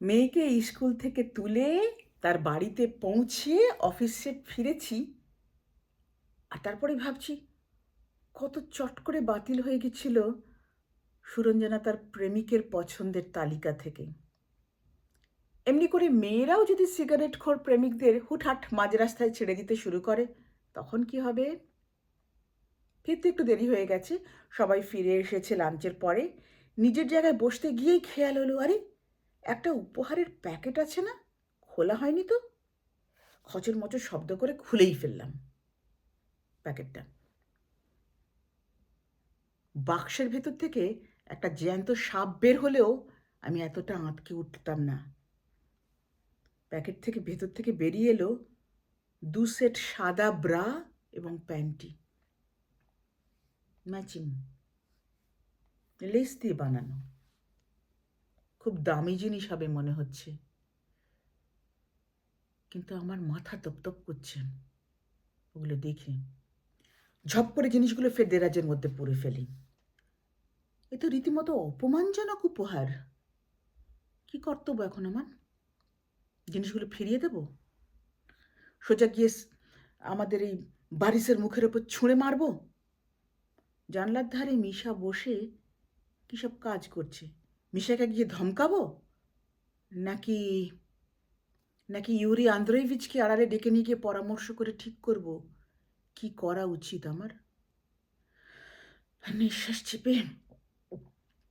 মেয়েকে স্কুল থেকে তুলে তার বাড়িতে পৌঁছে অফিসে ফিরেছি আর তারপরে ভাবছি, কত চট করে বাতিল হয়ে গেছিল সুরঞ্জনা তার প্রেমিকের পছন্দের তালিকা থেকে। এমনি করে মেয়েরাও যদি সিগারেট খোর প্রেমিকদের হুটহাট মাঝ রাস্তায় ছেড়ে দিতে শুরু করে, তখন কি হবে? ফিরতে একটু দেরি হয়ে গেছে, সবাই ফিরে এসেছে লাঞ্চের পরে। নিজের জায়গায় বসতে গিয়েই খেয়াল হলো, আরে একটা উপহারের প্যাকেট আছে না? খোলা হয়নি তো? খচর মচর শব্দ করে খুলেই ফেললাম প্যাকেটটা। বাক্সের ভেতর থেকে একটা জ্যান্ত সাপ বের হলেও আমি এতটা আঁতকে উঠতাম না। প্যাকেট থেকে ভেতর থেকে বেরিয়ে এলো দু সেট সাদা ব্রা এবং প্যান্টি। ম্যাচিং। লেস দিয়ে বানানো। খুব দামি জিনিস হবে মনে হচ্ছে। কিন্তু আমার মাথা তপতপ করছে। ওগুলো দেখে ঝপ করে জিনিসগুলো ফের দেরাজের মধ্যে পড়ে ফেলি। এ তো রীতিমতো অপমানজনক উপহার। কি কর্তব্য এখন আমার? জিনিসগুলো ফিরিয়ে দেব? সোজা গিয়ে আমাদের এই বারিশের মুখের ওপর ছুঁড়ে মারবো? জানলার ধারে মিশা বসে কী সব কাজ করছে? মিশাকে গিয়ে ধমকাবো? নাকি নাকি ইউরি আন্দ্রয়েভিচকে আড়ালে ডেকে নিয়ে গিয়ে পরামর্শ করে ঠিক করব? কি করা উচিত আমার? নিঃশ্বাস চেপে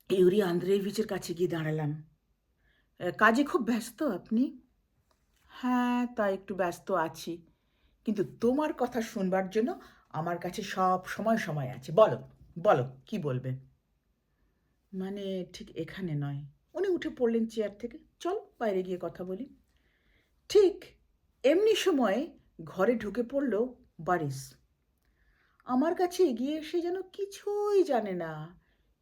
ইউরি আন্দ্রেভিচের কাছে গিয়ে দাঁড়ালাম। কাজে খুব ব্যস্ত আপনি? হ্যাঁ তা একটু ব্যস্ত আছি। কিন্তু তোমার কথা শুনবার জন্য আমার কাছে সব সময় সময় আছে। বলো বলো, কি বলবে? মানে ঠিক এখানে নয়। উনি উঠে পড়লেন চেয়ার থেকে। চল বাইরে গিয়ে কথা বলি। ঠিক এমনি সময় ঘরে ঢুকে পড়ল বারিস আমার কাছে এগিয়ে এসে যেন কিছুই জানে না,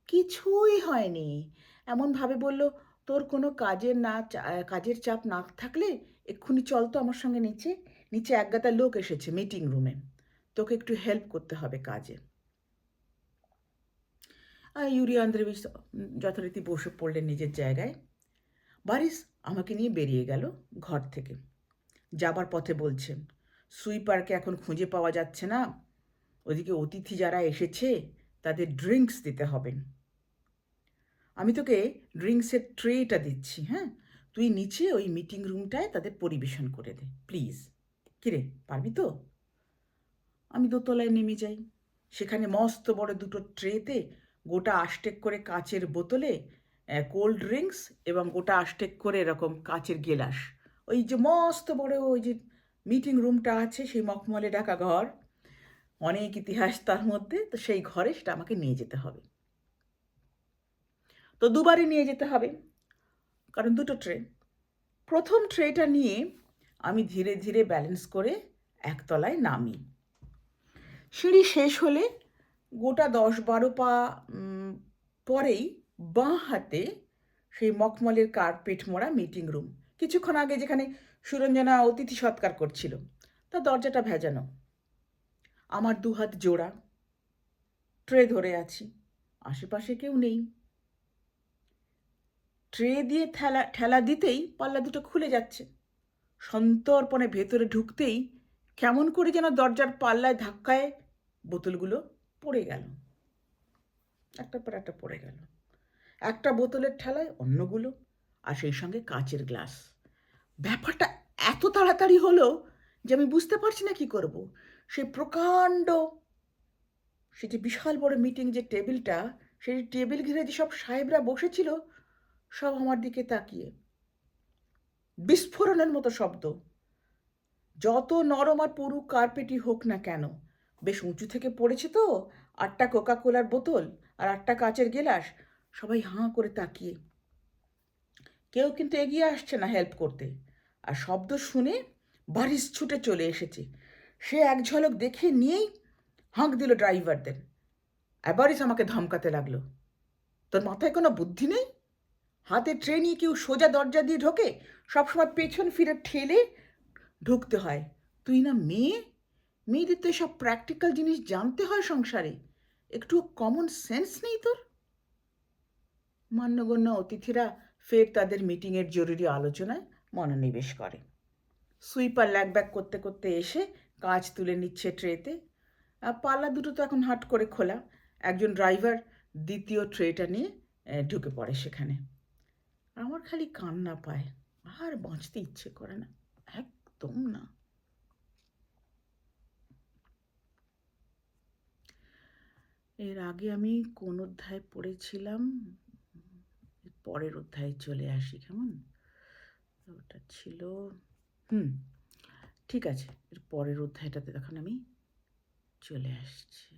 কিছুই হয়নি। এমনভাবে বলল, তোর কোনো কাজের না কাজের চাপ না থাকলে এক্ষুনি চল তো আমার সঙ্গে নিচে। নিচে একগাদা লোক এসেছে মিটিং রুমে তোকে একটু হেল্প করতে হবে কাজে। আর ইউরি আন্দ্রেভিচ যথারীতি বসে পড়লেন নিজের জায়গায়। বারিস আমাকে নিয়ে বেরিয়ে গেল ঘর থেকে। যাবার পথে বলছেন সুইপারকে এখন খুঁজে পাওয়া যাচ্ছে না। ওদিকে অতিথি যারা এসেছে, তাদের ড্রিঙ্কস দিতে হবে। আমি তোকে ড্রিঙ্কসের ট্রেটা দিচ্ছি হ্যাঁ? তুই নিচে ওই মিটিং রুমটায় তাদের পরিবেশন করে দে, প্লিজ। কিরে, পারবি তো? আমি দোতলায় নেমে যাই। সেখানে মস্ত বড় দুটো ট্রেতে গোটা আষ্টেক করে কাচের বোতলে কোল্ড ড্রিঙ্কস এবং গোটা আষ্টেক করে এরকম কাচের গেলাস। ওই যে মস্ত বড় ওই যে মিটিং রুমটা আছে, সেই মখমলে ডাকা ঘর। অনেক ইতিহাস তার মধ্যে, তো সেই ঘরে সেটা আমাকে নিয়ে যেতে হবে। তো দুবারই নিয়ে যেতে হবে, কারণ দুটো ট্রে প্রথম ট্রেটা নিয়ে আমি ধীরে ধীরে ব্যালেন্স করে একতলায় নামি। সিঁড়ি শেষ হলে গোটা দশ বারো পা পরেই বাঁ হাতে সেই মখমলের কার্পেট মোড়া মিটিং রুম কিছুক্ষণ আগে যেখানে সুরঞ্জনা অতিথি সৎকার করছিল, তা দরজাটা ভেজানো। আমার দু হাত জোড়া ট্রে ধরে আছি, আশেপাশে কেউ নেই। ট্রে দিয়ে ঠেলা ঠেলা দিতেই পাল্লা দুটো খুলে যাচ্ছে। সন্তর্পণে ভেতরে ঢুকতেই কেমন করে যেন দরজার পাল্লায় ধাক্কায় বোতলগুলো পড়ে গেল। একটার পর একটা পড়ে গেল। একটা বোতলের ঠেলায় অন্যগুলো আর সেই সঙ্গে কাচের গ্লাস। ব্যাপারটা এত তাড়াতাড়ি হলো যে আমি বুঝতে পারছি না কি করব। সেই প্রকাণ্ড, সে যে বিশাল বড় মিটিং যে টেবিলটা সেই টেবিল ঘিরে যে সব সাহেবরা বসেছিল, সব আমার দিকে তাকিয়ে। বিস্ফোরণের মতো শব্দ। যত নরম আর পুরু কার্পেটই হোক না কেন বেশ উঁচু থেকে পড়েছে তো। আটটা কোকা কোলার বোতল আর আটটা কাচের গেলাস। সবাই হাঁ করে তাকিয়ে। কেউ কিন্তু এগিয়ে আসছে না হেল্প করতে। আর শব্দ শুনে বারিশ ছুটে চলে এসেছে। সে এক ঝলক দেখে নিয়েই হাঁক দিল ড্রাইভারদের বারিশ আমাকে ধমকাতে লাগল। তোর মাথায় কোনো বুদ্ধি নেই? হাতে ট্রে নিয়ে কেউ সোজা দরজা দিয়ে ঢোকে? সবসময় পেছন ফিরে ঠেলে ঢুকতে হয়। তুই না মেয়ে? মেয়েদের তো এসব প্র্যাকটিক্যাল জিনিস জানতে হয় সংসারে। একটু কমন সেন্স নেই তোর? মান্যগণ্য অতিথিরা ফের তাদের মিটিংয়ের জরুরি আলোচনায় মনোনিবেশ করে। সুইপার ল্যাগ ব্যাক করতে করতে এসে কাজ তুলে নিচ্ছে ট্রেতে আর পাল্লা দুটো তো এখন হাট করে খোলা। একজন ড্রাইভার দ্বিতীয় ট্রেটা নিয়ে ঢুকে পড়ে সেখানে। আমার খালি কান্না পায়। আর বাঁচতে ইচ্ছে করে না। একদম না। এর আগে আমি কোন অধ্যায় পড়েছিলাম? পরের অধ্যায়ে চলে আসি কেমন? ওটা ছিল, হুম, ঠিক আছে, এর পরের অধ্যায়টাতে তখন আমি চলে আসছি।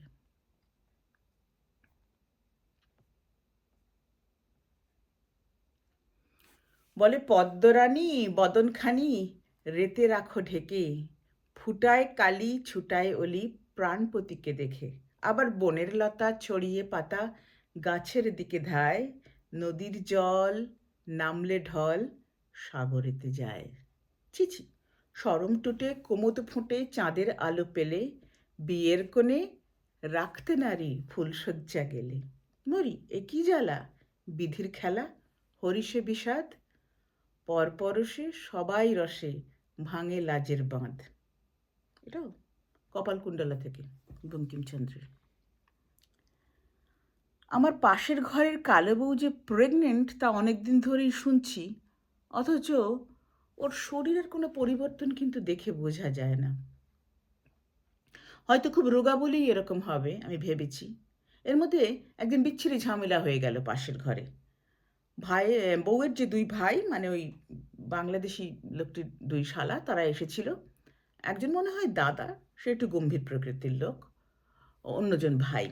বলে, পদ্মরানী, বদনখানি, রেতে রাখো ঢেকে, ফুটায় কালি, ছুটায় অলি, প্রাণপতিকে দেখে। আবার বনের লতা ছড়িয়ে পাতা গাছের দিকে ধায়, নদীর জল নামলে ঢল সাগরেতে যায়। চিচি সরম টুটে কোমত ফুটে চাঁদের আলো পেলে, বিয়ের কোণে রাখতে নারী ফুলশয্যা গেলে। মরি, এ কি জ্বালা? বিধির খেলা, হরিষে বিষাদ, পরপরশে সবাই রসে ভাঙে লাজের বাঁধ। এটাও কপালকুণ্ডলা থেকে। বঙ্কিমচন্দ্রের আমার পাশের ঘরের কালো বউ যে প্রেগনেন্ট তা অনেক দিন ধরেই শুনছি। অথচ ওর শরীরের কোনো পরিবর্তন কিন্তু দেখে বোঝা যায় না। হয়তো খুব রোগা বলেই এরকম হবে, আমি ভেবেছি। এর মধ্যে একদিন বিচ্ছিরি ঝামেলা হয়ে গেল পাশের ঘরে। ভাই, বউয়ের যে দুই ভাই মানে ওই বাংলাদেশি লোকটির দুই শালা, তারা এসেছিল। একজন মনে হয় দাদা, সে একটু গম্ভীর প্রকৃতির লোক। অন্যজন ভাই।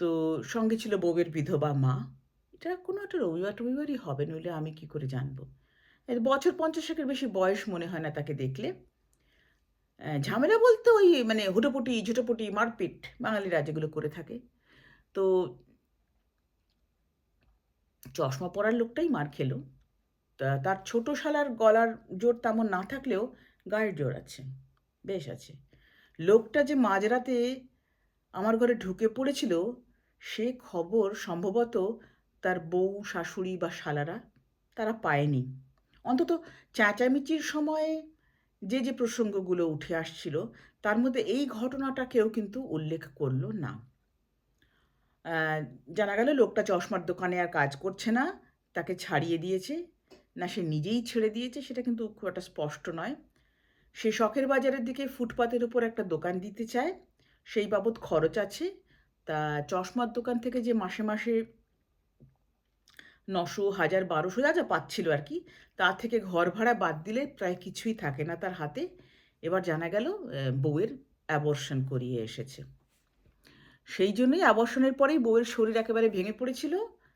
তো সঙ্গে ছিল বউয়ের বিধবা মা। এটা কোনো একটা রবিবার টবিবারই হবে, নইলে আমি কি করে জানব? বছর পঞ্চাশেকের বেশি বয়স মনে হয় না তাকে দেখলে। ঝামেলা বলতে ওই মানে হুটোপুটি, ঝুটোপুটি, মারপিট বাঙালিরা যেগুলো করে থাকে। তো চশমা পরার লোকটাই মার খেলো। তার ছোট শালার গলার জোর তেমন না থাকলেও গায়ের জোর আছে, বেশ আছে। লোকটা যে মাঝরাতে আমার ঘরে ঢুকে পড়েছিল, সে খবর সম্ভবত তার বউ, শাশুড়ি বা শালারা তারা পায়নি। অন্তত চেঁচামেচির সময়ে যে যে প্রসঙ্গগুলো উঠে আসছিল, তার মধ্যে এই ঘটনাটাকেও কিন্তু উল্লেখ করল না। জানা গেল লোকটা চশমার দোকানে আর কাজ করছে না, তাকে ছাড়িয়ে দিয়েছে, না সে নিজেই ছেড়ে দিয়েছে, সেটা কিন্তু খুব একটা স্পষ্ট নয়। সে শখের বাজারের দিকে ফুটপাতের উপর একটা দোকান দিতে চায় সেই বাবদ খরচ আছে। তা চশমার দোকান থেকে যে মাসে মাসে নশো, হাজার, বারোশো যা যা পাচ্ছিল আর কি, তা থেকে ঘর ভাড়া বাদ দিলে প্রায় কিছুই থাকে না তার হাতে। এবার জানা গেল বউয়ের অ্যাবর্শন করিয়ে এসেছে। সেই জন্যই অ্যাবর্শনের পরেই বউয়ের শরীর একেবারে ভেঙে পড়েছিল,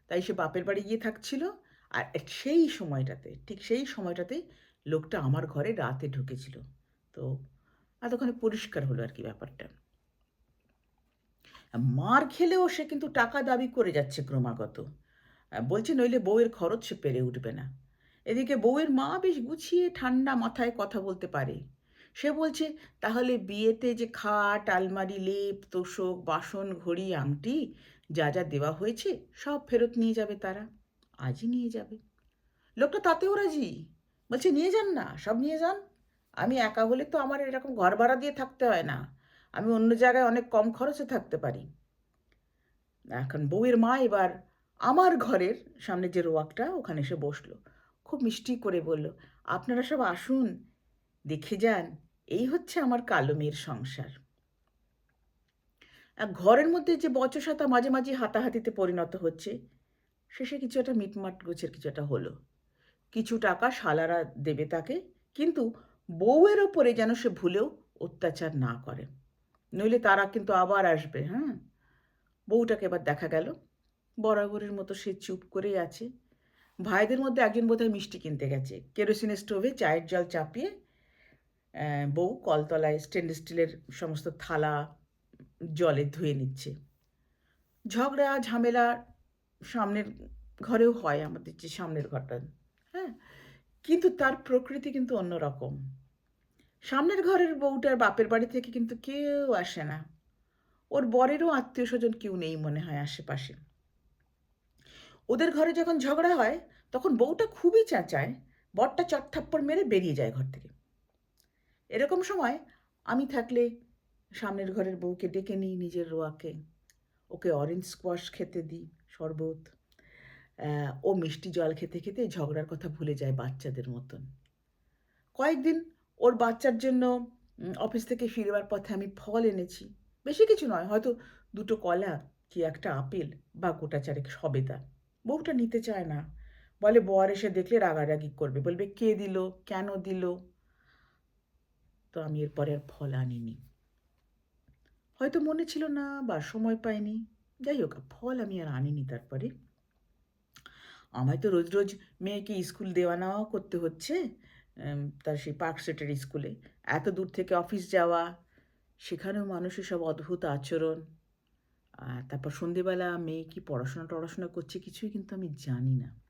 তাই সে বাপের বাড়ি গিয়ে থাকছিল। আর সেই সময়টাতে, ঠিক সেই সময়টাতে লোকটা আমার ঘরে রাতে ঢুকেছিল। তো এতক্ষণে পরিষ্কার হলো আর কি ব্যাপারটা। মার খেলেও সে কিন্তু টাকা দাবি করে যাচ্ছে ক্রমাগত। বলছে নইলে বউয়ের খরচ সে পেরে উঠবে না। এদিকে বউয়ের মা বেশ গুছিয়ে ঠান্ডা মাথায় কথা বলতে পারে। সে বলছে, তাহলে বিয়েতে যে খাট, আলমারি, লেপ, তোষক, বাসন, ঘড়ি, আংটি, যা যা দেওয়া হয়েছে, সব ফেরত নিয়ে যাবে তারা। আজই নিয়ে যাবে। লোকটা তাতেও রাজি। বলছে, নিয়ে যান না, সব নিয়ে যান। আমি একা হলে তো আমার এরকম ঘর ভাড়া দিয়ে থাকতে হয় না। আমি অন্য জায়গায় অনেক কম খরচে থাকতে পারি। এখন বউয়ের মা এবার আমার ঘরের সামনে যে রোয়াকটা, ওখানে এসে বসল। খুব মিষ্টি করে বলল, আপনারা সব আসুন, দেখে যান, এই হচ্ছে আমার কালো মেয়ের সংসার। ঘরের মধ্যে যে বচসাতা মাঝে মাঝে হাতাহাতিতে পরিণত হচ্ছে, শেষে কিছু একটা মিটমাট গোছের কিছু একটা হলো। কিছু টাকা শালারা দেবে তাকে, কিন্তু বউয়ের ওপরে যেন সে ভুলেও অত্যাচার না করে। নইলে তারা কিন্তু আবার আসবে হ্যাঁ? বউটাকে এবার দেখা গেল। বরাবরের মতো সে চুপ করেই আছে। ভাইদের মধ্যে একজন বোধহয় মিষ্টি কিনতে গেছে। কেরোসিনের স্টোভে চায়ের জল চাপিয়ে বউ কলতলায় স্টেনলেস স্টিলের সমস্ত থালা, জলে ধুয়ে নিচ্ছে। ঝগড়া, ঝামেলা সামনের ঘরেও হয় আমাদের যে সামনের ঘরটা হ্যাঁ? কিন্তু তার প্রকৃতি কিন্তু অন্যরকম। সামনের ঘরের বউটার বাপের বাড়ি থেকে কিন্তু কেউ আসে না। ওর বরেরও আত্মীয় স্বজন কেউ নেই মনে হয় আশেপাশে। ওদের ঘরে যখন ঝগড়া হয়, তখন বউটা খুবই চেঁচায়, বরটা চটথাপ্পড় মেরে বেরিয়ে যায় ঘর থেকে। এরকম সময় আমি থাকলে সামনের ঘরের বউকে ডেকে নিই নিজের রোয়াকে। ওকে অরেঞ্জ স্কোয়াশ খেতে দিই শরবত। ও মিষ্টি জল খেতে খেতে ঝগড়ার কথা ভুলে যায় বাচ্চাদের মতন। কয়েকদিন ওর বাচ্চার জন্য অফিস থেকে ফিরবার পথে আমি ফল এনেছি। বেশি কিছু নয়, হয়তো দুটো কলা, কি একটা আপেল বা গোটা চারেক সবেদা। বউটা নিতে চায় না। বলে, বর এসে দেখলে রাগারাগি করবে। বলবে, কে দিল? কেন দিল? তো আমি এরপরে আর ফল আনিনি। হয়তো মনে ছিল না বা সময় পাইনি। যাই হোক, ফল আমি আর আনিনি তারপরে। আমায় তো রোজ রোজ মেয়েকে স্কুল দেওয়া নেওয়াও করতে হচ্ছে। তার সেই পার্ক স্ট্রিটের স্কুলে এত দূর থেকে অফিস যাওয়া, সেখানেও মানুষের সব অদ্ভুত আচরণ। আর তারপর সন্ধেবেলা মেয়ে কি পড়াশোনা টড়াশোনা করছে কিছুই কিন্তু আমি জানি না।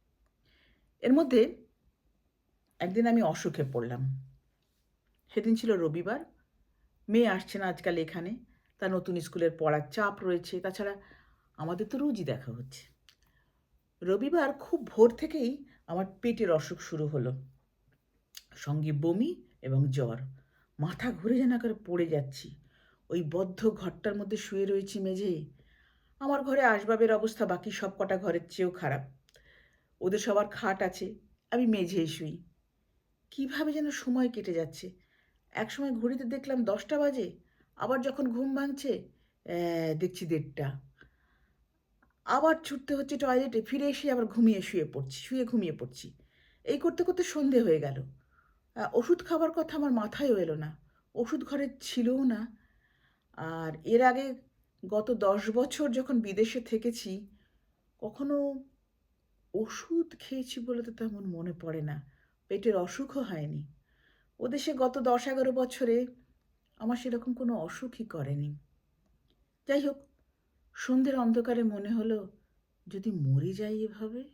এর মধ্যে একদিন আমি অসুখে পড়লাম। সেদিন ছিল রবিবার। মেয়ে আসছে না আজকাল এখানে। তার নতুন স্কুলের পড়ার চাপ রয়েছে। তাছাড়া আমাদের তো রোজই দেখা হচ্ছে। রবিবার খুব ভোর থেকেই আমার পেটের অসুখ শুরু হলো। সঙ্গে বমি এবং জ্বর। মাথা ঘুরে যেন করে পড়ে যাচ্ছি। ওই বদ্ধ ঘরটার মধ্যে শুয়ে রয়েছি মেঝে। আমার ঘরে আসবাবের অবস্থা, বাকি সব কটা ঘরের চেয়েও খারাপ। ওদের সবার খাট আছে, আমি মেঝেই শুই। কীভাবে যেন সময় কেটে যাচ্ছে। একসময় ঘড়িতে দেখলাম দশটা বাজে, আবার যখন ঘুম ভাঙছে দেখছি দেড়টা। আবার ছুটতে হচ্ছে টয়লেটে, ফিরে এসে আবার ঘুমিয়ে শুয়ে পড়ছি, শুয়ে ঘুমিয়ে পড়ছি। এই করতে করতে সন্ধে হয়ে গেল। ওষুধ খাবার কথা আমার মাথায়ও এলো না। ওষুধ ঘরে ছিলও না। আর এর আগে গত দশ বছর যখন বিদেশে থেকেছি, কখনো ওষুধ খেয়েছি বলে তো তেমন মনে পড়ে না। পেটের অসুখও হয়নি। ও দেশে গত দশ এগারো বছরে আমার সেরকম কোনো অসুখই করেনি। যাই হোক, সন্ধ্যের অন্ধকারে মনে হলো, যদি মরে যাই এভাবে,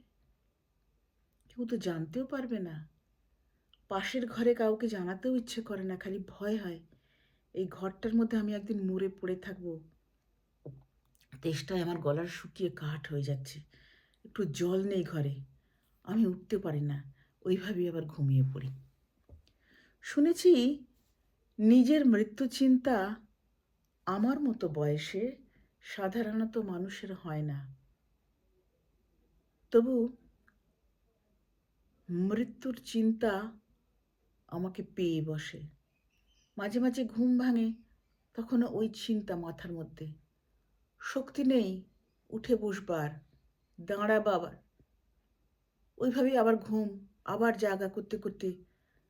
কেউ তো জানতেও পারবে না। পাশের ঘরে কাউকে জানাতেও ইচ্ছে করে না, খালি ভয় হয়। এই ঘরটার মধ্যে আমি একদিন মরে পড়ে থাকব। তেষ্টায় আমার গলার শুকিয়ে কাঠ হয়ে যাচ্ছে। একটু জল নেই ঘরে। আমি উঠতে পারি না। ওইভাবেই আবার ঘুমিয়ে পড়ি। শুনেছি নিজের মৃত্যু চিন্তা আমার মতো বয়সে সাধারণত মানুষের হয় না। তবু মৃত্যুর চিন্তা আমাকে পেয়ে বসে। মাঝে মাঝে ঘুম ভাঙে তখনও ওই চিন্তা মাথার মধ্যে। শক্তি নেই উঠে বসবার দাঁড়াবার ওইভাবেই আবার ঘুম, আবার জাগা করতে করতে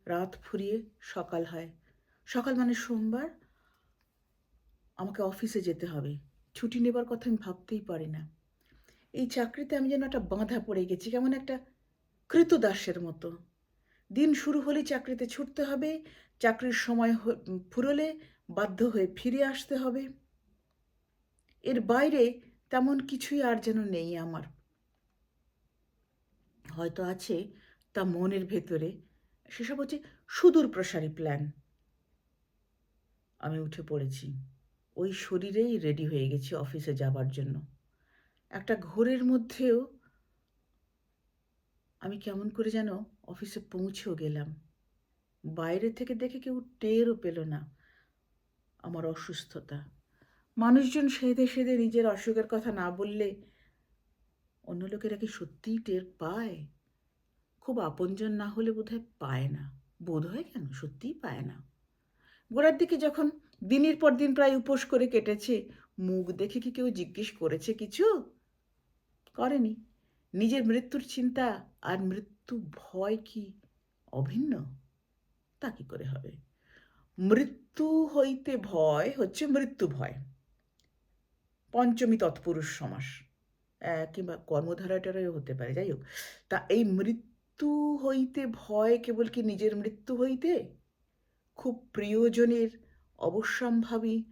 রাত ফুরিয়ে সকাল হয়। সকাল মানে সোমবার। আমাকে অফিসে যেতে হবে। ছুটি নেবার কথা আমি ভাবতেই পারি না। এই চাকরিতে আমি যেন একটা বাঁধা পড়ে গেছি, কেমন একটা কৃতদাসের মতো। দিন শুরু হলে চাকরিতে ছুটতে হবে, চাকরির সময় ফুরলে বাধ্য হয়ে ফিরে আসতে হবে। এর বাইরে তেমন কিছুই আর যেন নেই আমার। হয়তো আছে তা মনের ভেতরে, সেসব হচ্ছে সুদূর প্রসারী প্ল্যান। আমি উঠে পড়েছি, ওই শরীরেই রেডি হয়ে গেছি অফিসে যাবার জন্য। একটা ঘোরের মধ্যেও আমি কেমন করে যেন অফিসে পৌঁছেও গেলাম। বাইরে থেকে দেখে কেউ টেরও পেল না আমার অসুস্থতা। মানুষজন সেদে সেদে নিজের অসুখের কথা না বললে অন্য লোকেরা কি সত্যিই টের পায়? খুব আপনজন না হলে বোধহয় পায় না। বোধ হয় কেন? সত্যিই পায় না। গোড়ার দিকে যখন দিনের পর দিন প্রায় উপোস করে কেটেছে, মুখ দেখে কি কেউ জিজ্ঞেস করেছে কিছু? করেনি। নিজের মৃত্যুর চিন্তা আর মৃত্যু ভয় কি অভিন্ন? তা কি করে হবে? মৃত্যু হইতে ভয় হচ্ছে মৃত্যু ভয়। পঞ্চমী তৎপুরুষ সমাস। কিংবা কর্মধারাটারও হতে পারে, যাই হোক। তা এই মৃত্যু হইতে ভয় কেবল কি নিজের মৃত্যু হইতে? খুব প্রিয়জনের অবশ্যম্ভাবী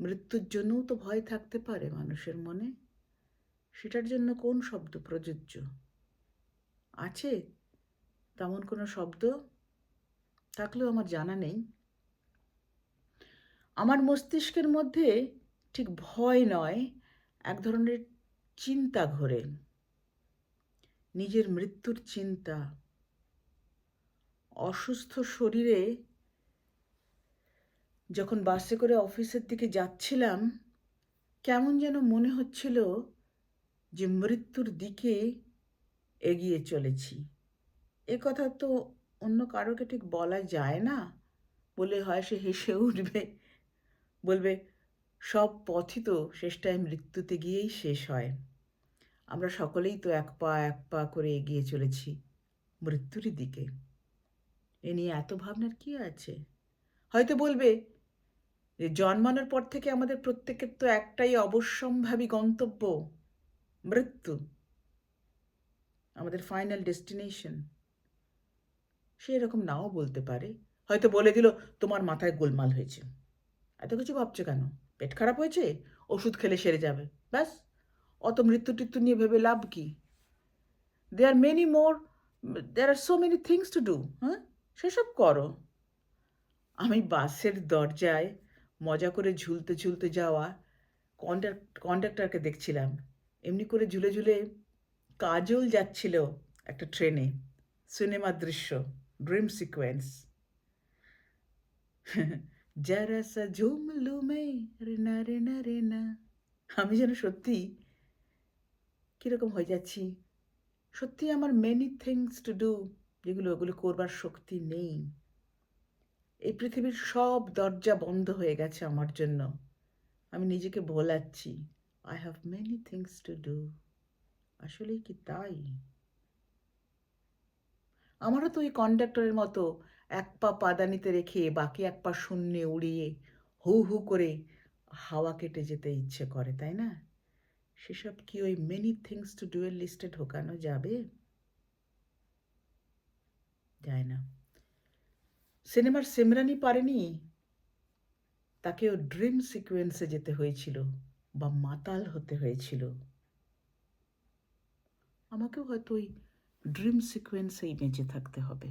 মৃত্যুর জন্যও তো ভয় থাকতে পারে মানুষের মনে। সেটার জন্য কোন শব্দ প্রযোজ্য? আছে? তেমন কোনো শব্দ? থাকলেও আমার জানা নেই। আমার মস্তিষ্কের মধ্যে ঠিক ভয় নয়, এক ধরনের চিন্তা ঘোরে। নিজের মৃত্যুর চিন্তা। অসুস্থ শরীরে যখন বাসে করে অফিসের দিকে যাচ্ছিলাম, কেমন যেন মনে হচ্ছিল যে মৃত্যুর দিকে এগিয়ে চলেছি। এ কথা তো অন্য কারোকে ঠিক বলা যায় না বলে হয় সে হেসে উঠবে। বলবে, সব পথই তো শেষটায় মৃত্যুতে গিয়েই শেষ হয়। আমরা সকলেই তো এক পা এক পা করে এগিয়ে চলেছি মৃত্যুরই দিকে। এ নিয়ে এত ভাবনার কি আছে? হয়তো বলবে, যে জন্মানোর পর থেকে আমাদের প্রত্যেকের তো একটাই অবশ্যম্ভাবী গন্তব্য, মৃত্যু। আমাদের ফাইনাল ডেস্টিনেশন সে এরকম নাও বলতে পারে। হয়তো বলে দিল, তোমার মাথায় গোলমাল হয়েছে। এত কিছু ভাবছ কেন? পেট খারাপ হয়েছে? ওষুধ খেলে সেরে যাবে। ব্যাস। অত মৃত্যু টিত্যু নিয়ে ভেবে লাভ কি? They are many more there are so many things to do হ্যাঁ? সেসব করো। আমি বাসের দরজায় মজা করে ঝুলতে ঝুলতে যাওয়া কন্ডাক্ট কন্ডাক্টরকে দেখছিলাম। এমনি করে ঝুলে ঝুলে কাজল যাচ্ছিল একটা ট্রেনে, সিনেমা দৃশ্য, ড্রিম সিকোয়েন্স। যারা সা ঝুমলু মে রেনা রেনা রেনা আমি যেন সত্যি কীরকম হয়ে যাচ্ছি। সত্যি আমার মেনি থিংস টু ডু যেগুলো ওগুলো করবার শক্তি নেই। এই পৃথিবীর সব দরজা বন্ধ হয়ে গেছে আমার জন্য। আমি নিজেকে ভোলাচ্ছি। I have many things to do আসলেই কি তাই? আমারও তো ওই কন্ডাক্টরের মতো এক পা পাদানিতে রেখে বাকি এক পা শূন্যে উড়িয়ে হু হু করে হাওয়া কেটে যেতে ইচ্ছে করে, তাই না? সেসব কি ওই মেনি থিংস টু ডু এর লিস্টে ঢোকানো যাবে? যায় না। সিনেমার সিমরানই পারেনি? তাকেও ড্রিম সিকোয়েন্সে যেতে হয়েছিল বা মাতাল হতে হয়েছিল। আমাকেও হয়তো ওই ড্রিম সিকোয়েন্সেই বেঁচে থাকতে হবে।